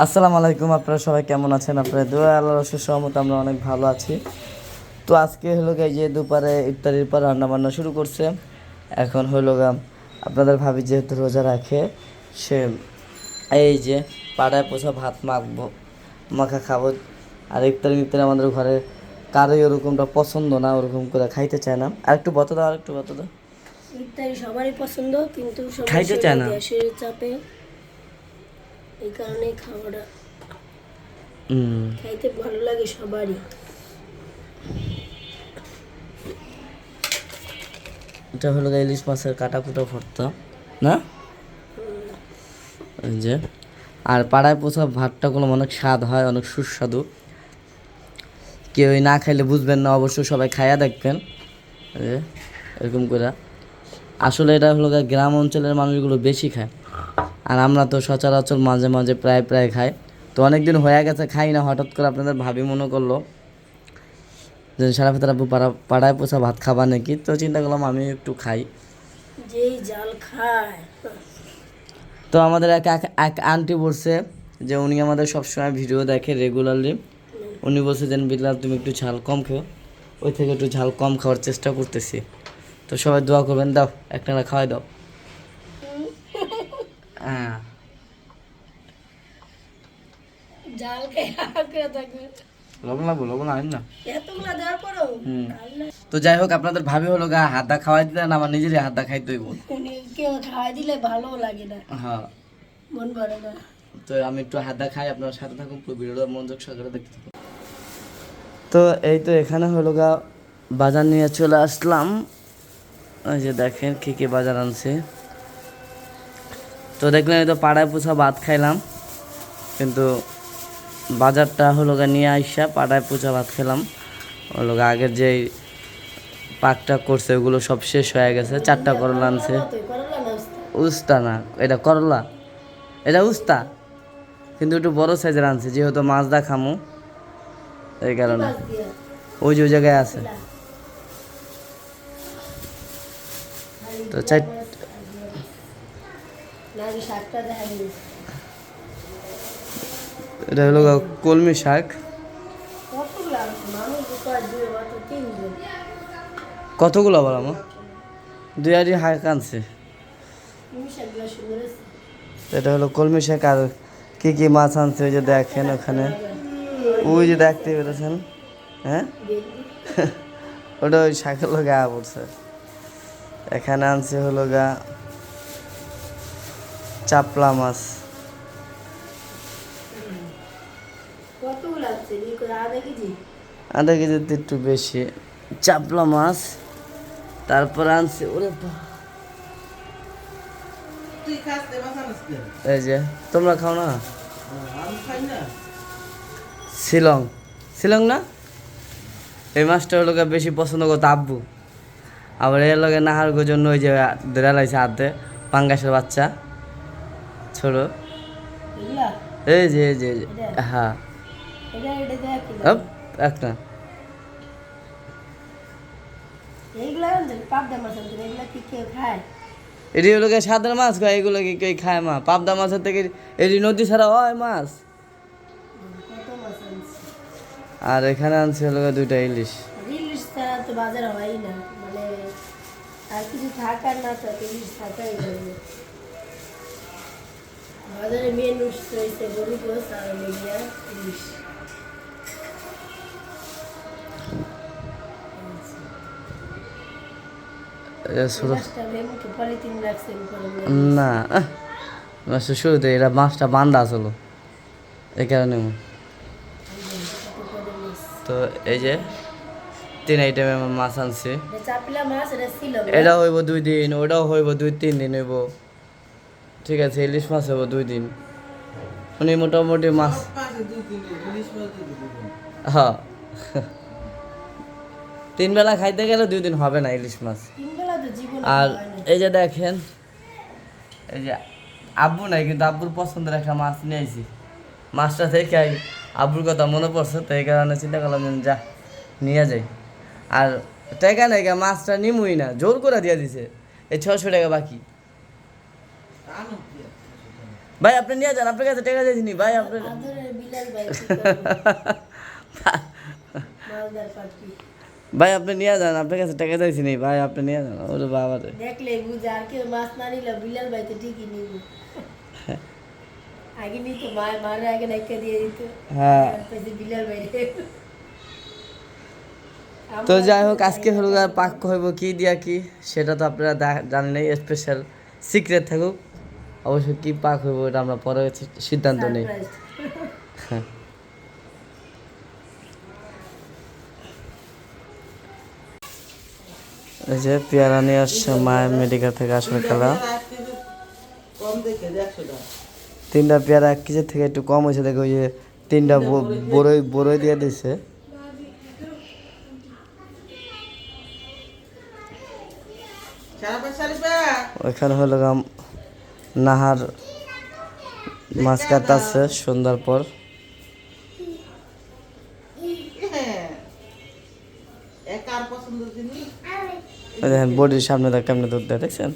আসসালামু আলাইকুম আপনারা সবাই কেমন আছেন? আপনারা দোয়া আল্লাহ রসের সহমত আমরা অনেক ভালো আছি। তো আজকে হলো গা এই যে দুপারে ইফতারির পর রান্না বান্না শুরু করছে। এখন হলো গা আপনাদের ভাবি যেহেতু রোজা রাখে সে এই যে পাড়ায় পোষা ভাত মাখবো মাখা খাব। আর ইফতারি ইফতারি আমাদের ঘরে কারোই ওরকমটা পছন্দ না ওরকম করে খাইতে চায় না। আর একটু বতো দাও আর একটু বতো দাও। ইফতারি সবারই পছন্দ কিন্তু সবাই খাইতে চায় না। চাপে এই কারণে খাওয়াটা হুম। খাইতে ভালো লাগে সবারই। এটা হলো ইলিশ মাছের কাটা কুটা ভর্তা না? যে। আর পাড়ায় পোষা ভাতটা কোনো অনেক স্বাদ হয় অনেক সুস্বাদু। কেউ না খাইলে বুঝবেন না অবশ্যই সবাই খাইয়া দেখবেন। এরকম করে। আসলে এটা হলো গ্রাম অঞ্চলের মানুষগুলো বেশি খায়। আর আমরা তো সচরাচর মাঝে মাঝে প্রায় প্রায় খাই। তো অনেক দিন হয়ে গেছে খাই না হঠাৎ করে আপনাদের ভাবি মনে করল যে সারা ভেতরে আপু পাড়া পাড়ায় পোষা ভাত খাবা নাকি? তো চিন্তা করলাম আমি একটু খাই। যেই জাল খায়। তো আমাদের এক এক- আন্টি বলছে যে উনি আমাদের সবসময় ভিডিও দেখে রেগুলারলি উনি বলছে যে বিল্লাল তুমি একটু ঝাল কম খেও। ওই থেকে একটু ঝাল কম খাওয়ার চেষ্টা করতেছি। তো সবাই দোয়া করবেন দাও একটা খাওয়াই দাও। জাল খেয়ে থাকবে। লবণ লাগবো লবণ আইন না? এতগুলা দেওয়ার পরেও? হুম। আল্লাহ, তো যাই হোক আপনাদের ভাবি হলো গা হাতটা খাওয়াই দিতে না আমার নিজেরই হাতটা খাইতে হইব। কেউ খাওয়াই দিলে ভালো লাগে না। হ্যাঁ। মন ভরে না। তো আমি একটু হাতটা খাই আপনার সাথে থাকুন পুরো ভিডিওটা মনোযোগ সহকারে দেখতে থাকুন। তো এই তো এখানে হলো গা বাজার নিয়ে চলে আসলাম। ওই যে দেখেন কী কী বাজার আনছে। তো দেখলাম তো পাড়ায় পোছা ভাত খাইলাম, কিন্তু বাজারটা হলো গা নিয়ে আইসা পাড়ায় পোছা ভাত খেলাম। হলো গা আগের যে পাকটা করছে, ওগুলো সব শেষ হয়ে গেছে, চারটা করলা আনছে। উস্তা? না, এটা করলা? এটা উস্তা? কিন্তু একটু বড় সাইজের আনছে, যেহেতু মাছ দা খামু এই কারণে। ওই যে ওই জায়গায় আছে। তো চাই না যে শাকটা দেখা গেছে এটা হলো কলমি শাক। কতগুলা আবার আমার দুই আড়ি হাঁক আনছে। এটা হলো কলমি শাক আর কি কি মাছ আনছে ওই যে দেখেন ওখানে। ওই যে দেখতে পেরেছেন? হ্যাঁ? ওটা ওই শাকের গা পড়ছে এখানে আনছে হলো গা চাপলা মাছ। আধা কেজি? কেজিতে একটু বেশি। চাপলা মাছ তারপর আনছে ওরে এই যে তোমরা খাও না? শিলং। শিলং না? এই মাছটা হলো গা বেশি পছন্দ করতো আব্বু। আবার এর লগে নাহার জন্য ওই যে ধরে লাইছে হাতে পাঙ্গাসের বাচ্চা। ছোট। এগুলা? এই যে এই যে হ্যাঁ। একটা খায়? এটি হলো গিয়ে সাদা মাছ খায় এগুলো কি কেউ খায় মা? পাবদা মাছের থেকে এটি নদী ছাড়া হয় মাছ? আর এখানে আনছে হলো দুইটা ইলিশ। ইলিশ ছাড়া তো বাজার হয়ই না। মানে আর কিছু থাকার না থাকে ইলিশ থাকাই যাবে বাজারে গরু গোস আর মিডিয়া ইলিশ না মাছটা শুরুতে এটা মাছটা বান্ধা আসলো এই কারণে তো এই যে তিন আইটেমের মাছ আনছে এটা হইব দুই দিন ওটাও হইব দুই তিন দিন হইব ঠিক আছে ইলিশ মাছ হইব দুই দিন। উনি মোটামুটি মাছ হ্যাঁ। তিন বেলা খাইতে গেলে দুই দিন হবে না ইলিশ মাছ। তিন বেলা তো জীবন আর এই যে দেখেন এই যে আব্বু নাই কিন্তু আব্বুর পছন্দের একটা মাছ নিয়ে আইছি। মাছটা থেকে আব্বুর কথা মনে পড়ছে তো এই কারণে চিন্তা করলাম যে যা নিয়ে যাই। আর টাকা নাই মাছটা নিমুই না জোর করে দিয়ে দিছে। এই ছশো টাকা বাকি। ভাই আপনি নিয়ে যান আপনার কাছে টাকা দিয়েছিনি ভাই আপনি আদরের বিলাল ভাই কি করব? মালদার পাখি ভাই আপনি নিয়ে যান আপনার কাছে টাকা দিয়েছিনি ভাই আপনি নিয়ে যান ওরে বাবা রে দেখলে বুঝে আর কেউ মাছ না নিলে বিলাল ভাই তো ঠিকই নিব আগে নিত মা মারে আগে নাইকা দিয়ে দিত হ্যাঁ তারপরে বিলাল ভাই তো যাই হোক আজকে হলো গা পাক হইব কি দিয়া কি সেটা তো আপনারা দা- জানেন এই স্পেশাল সিক্রেট থাকুক অবশ্যই কি পাক হইব এটা আমরা পরে সিদ্ধান্ত নেই। এই যে পেয়ারা নিয়ে আসছে মায়ের মেডিকেল থেকে আসলে খেলা। তিনটা পেয়ারা এক কেজির থেকে একটু কম হয়েছে দেখো ওই যে তিনটা বড়ই বড়ই দিয়ে দিছে। ওইখানে হলো নাহার মাছ কাটতেছে সন্ধ্যার পর। দেখেন, বডির সামনে দেখ, কেমনে দুধ দেয়, দেখছেন?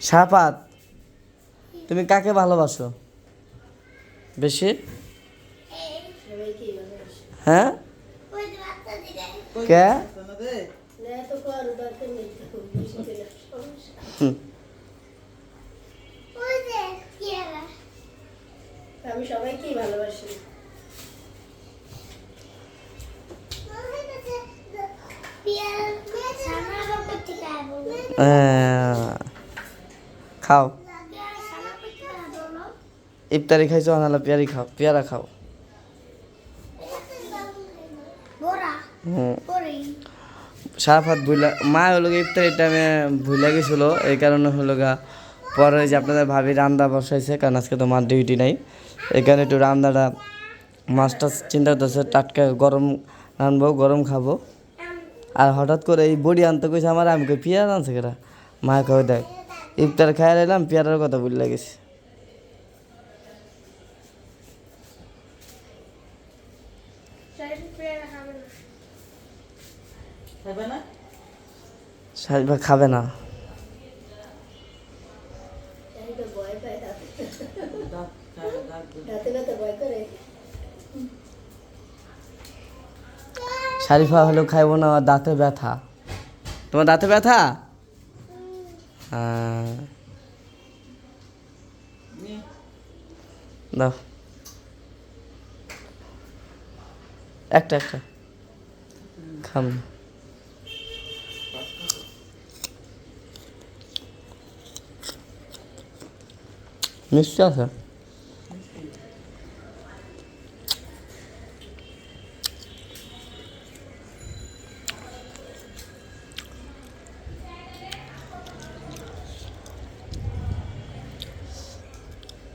শাহপাত তুমি কাকে ভালোবাসো? বেশি? হ্যাঁ? কে শোনো রে না তো কোয়ার দরকার নেই তো বেশি দিলে সমস্যা হুম। আমি সবাইকেই ভালোবাসি। খাও। ইফতারি খাইছো নাহলে পেয়ারি খাও পেয়ারা খাও। হুম সারাফাত ভুলা মা হলো গিয়ে ইফতারি টাইমে ভুলে গেছিল এই কারণে হলো গা পরে যে আপনাদের ভাবি রান্না বসাইছে কারণ আজকে তো মার ডিউটি নাই। কারণে একটু রান্নাটা মাছটা চিন্তা করতেছে টাটকা গরম রানবো গরম খাব। আর হঠাৎ করে এই বড়ি আনতে কইছে আমার আমি কই পেয়ারা আনছে কেরা মা কই দেখ ইফতার খাই এলাম পেয়ারার কথা ভুলে গেছি। খাবে না। শারিফা হলেও খাইবো না, আমার দাঁতে ব্যথা। তোমার দাঁতে ব্যথা? হ্যাঁ দাও। একটা একটা। খাম। মিষ্টি আছে?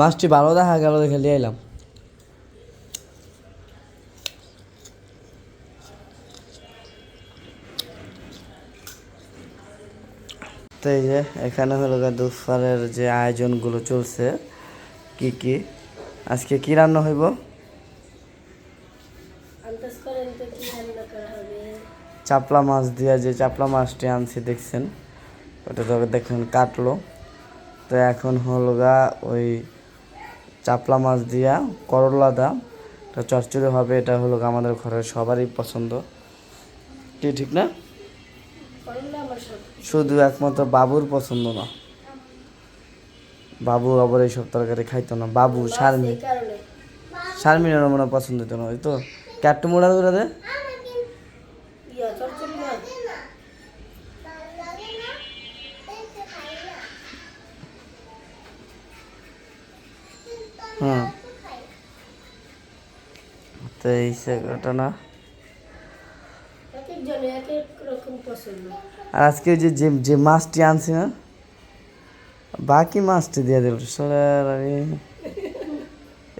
মাছটি ভালো দেখা গেল দেখে নিয়ে এলাম। তো এই যে, এখানে হলো গা দুপুরের যে আয়োজনগুলো চলছে, কি কি? আজকে কি রান্না হইব? চাপলা মাছ দিয়া যে চাপলা মাছটি আনছি, দেখছেন? ওটা তো দেখুন কাটলো। তো এখন হলো গা ওই চাপলা মাছ দিয়া করলা দা এটা চচ্চড়ি হবে এটা হলো আমাদের ঘরের সবারই পছন্দ। কি ঠিক না? শুধু একমাত্র বাবুর পছন্দ না। বাবু আবার এইসব তরকারি খাইতো না। বাবু শারমিন। শারমিনের মনে পছন্দ হতো না ওই তো। ক্যাটটু মোড়া করে দে হুম। তো এই ঘটনা। আর আজকে যে যে মাছটি আনছি না বাকি মাছটি দিয়ে দিল। সোনার আমি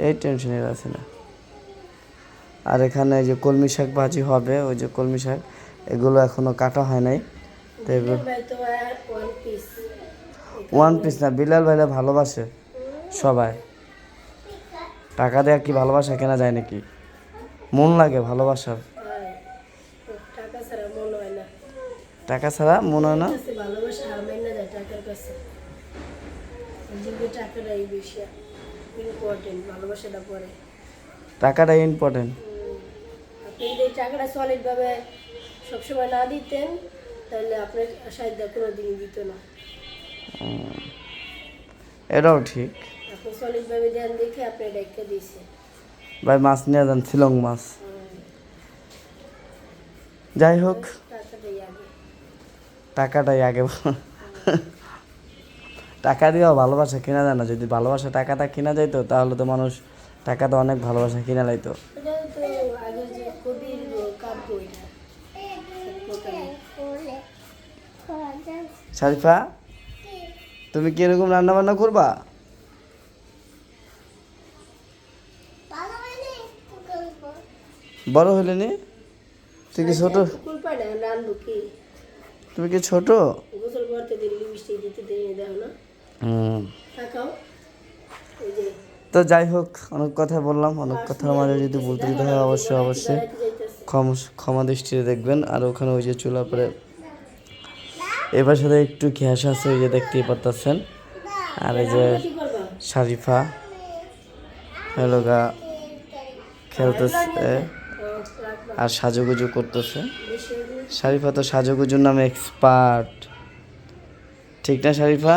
এই টেনশনের আছে না। আর এখানে যে কলমি শাক ভাজি হবে ওই যে কলমি শাক এগুলো এখনও কাটা হয় নাই। তো ওয়ান পিস না বিলাল ভাইরা ভালোবাসে সবাই। টাকা দেওয়া কি ভালোবাসা কেনা যায় নাকি? মন লাগে ভালোবাসার। টাকা ছাড়া মন হয় না? টাকা ছাড়া না ভালোবাসা হার মাইনা যায় টাকার কাছে জীবনে টাকাটাই বেশি ইম্পর্টেন্ট ভালোবাসাটা পরে টাকাটা ইম্পর্টেন্ট যদি টাকাটা সলিডভাবে সবসময় না দিতেন তাহলে আপনার সাহায্য কোনো দিনই দিত না এটাও ঠিক। আপনি সলিডভাবে দেন দেখে আপনি ডাক্তার দিয়েছে ভাই মাছ নিয়ে যান শিলং মাছ। যাই হোক। টাকাটাই আগে। টাকা দিয়েও ভালোবাসা কিনা যায় না। যদি ভালোবাসা টাকাটা কিনা যাইতো তাহলে তো মানুষ টাকাটা অনেক ভালোবাসা কিনা লাইতো। শারিফা তুমি কি এরকম রান্না বান্না করবা? বড় হলে নি। তুই কি ছোট? তুমি কি ছোট? গোসল করতে দেরি মিষ্টি দিতে দেরি দেখো না। হুম। তাকাও। এই যে। তো যাই হোক অনেক কথা বললাম অনেক কথার মাঝে যদি বলতে দিতে হয় অবশ্যই অবশ্যই। ক্ষমা ক্ষমা দৃষ্টিতে দেখবেন। আর ওখানে ওই যে চুলা পরে এবার সাথে একটু ঘ্যাস আছে ওই যে দেখতেই পারতেছেন। আর এই যে শারিফা হলো গা খেলতেছে। আর সাজুগুজু করতেছে। শারিফা তো সাজুগুজুর নামে এক্সপার্ট ঠিক না শারিফা?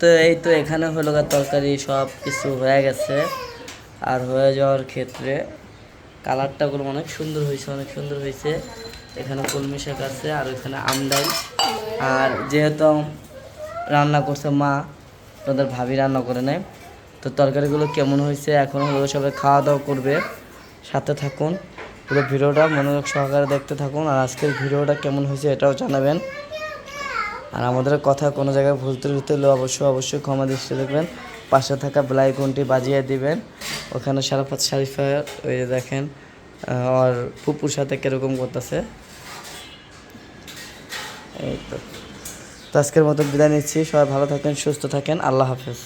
তো এই তো এখানে হলো তরকারি সব কিছু হয়ে গেছে। আর হয়ে যাওয়ার ক্ষেত্রে কালারটা গুলো অনেক সুন্দর হয়েছে, অনেক সুন্দর হয়েছে। এখানে কলমি শাক আছে আর ওইখানে আমডাল আর যেহেতু রান্না করছে মা, তোদের ভাবি রান্না করে নেয়। তো তরকারিগুলো কেমন হয়েছে, এখন হলো সবাই খাওয়া দাওয়া করবে, সাথে থাকুন। পুরো ভিডিওটা মনোযোগ সহকারে দেখতে থাকুন, আর আজকের ভিডিওটা কেমন হয়েছে এটাও জানাবেন। আর আমাদের কথা কোনো জায়গায় ভুল ত্রুটি হলে অবশ্যই অবশ্যই ক্ষমা দৃষ্টি দেখবেন। পাশে থাকা বেলাইকনটি বাজিয়ে দিবেন। ওখানে সারাফাত শারিফা ওই দেখেন আর ফুপুর সাথে কীরকম করতেছে। এই তো আজকের মতো বিদায় নিচ্ছি। সবাই ভালো থাকেন, সুস্থ থাকেন। আল্লাহ হাফেজ।